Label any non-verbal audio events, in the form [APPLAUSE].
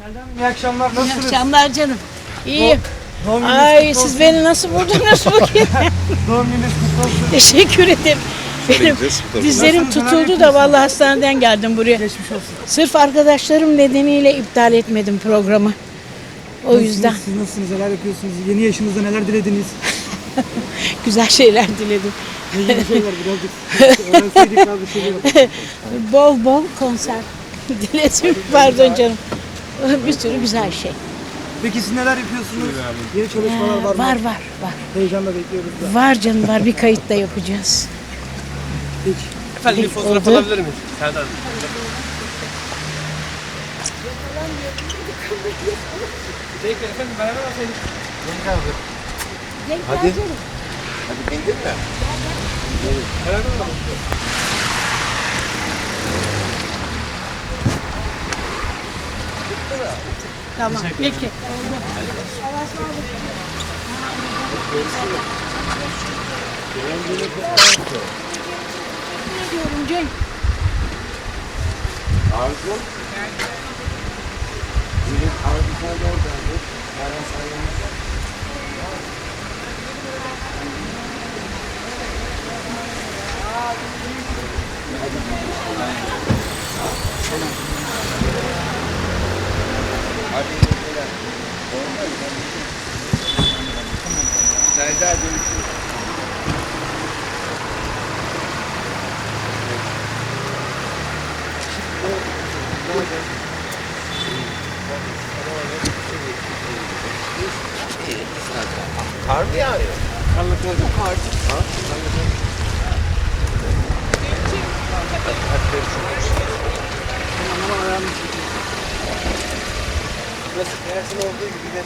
Selda Hanım iyi akşamlar. İyi Nasılsınız? akşamlar canım. İyiyim. Doğum gününüz Ay kutlu siz olsun. beni nasıl buldunuz [LAUGHS] bugün? Doğum gününüz kutlu olsun. Teşekkür ederim. Benim gideceğiz, bu tarafa. dizlerim Nasılsınız, tutuldu da vallahi hastaneden geldim buraya. Geçmiş olsun. Sırf arkadaşlarım nedeniyle iptal etmedim programı. O Nasılsınız? yüzden Siz nasılsınız? Neler yapıyorsunuz? Yeni yaşınızda neler dilediniz? [LAUGHS] güzel şeyler diledim. Ne gibi şeyler birazcık [LAUGHS] öğrenseydik şey. Bol bol konser diledim. Pardon canım. [LAUGHS] Bir sürü güzel şey. Peki siz neler yapıyorsunuz? Yeni çalışmalar var mı? Var var var. Heyecanla bekliyoruz da. Var canım var bir kayıt da yapacağız. Peki. Efendim bir Peki, fotoğraf oldu. alabilir miyiz? Serdar. Peki efendim beraber alsaydık. Hadi. Hadi bindin mi? Beraber alalım. Tamam. Peki. Ediyorum Cenk. Arzu. Arzu sen de oradaydı. Eren sayılmaz. Hadi iyi geceler. Serdar görüşürüz. Kar mı yağıyor? Karlı karlı. Ha? Hadi görüşürüz. Ama ayağım Burası Mersin olduğu gibi de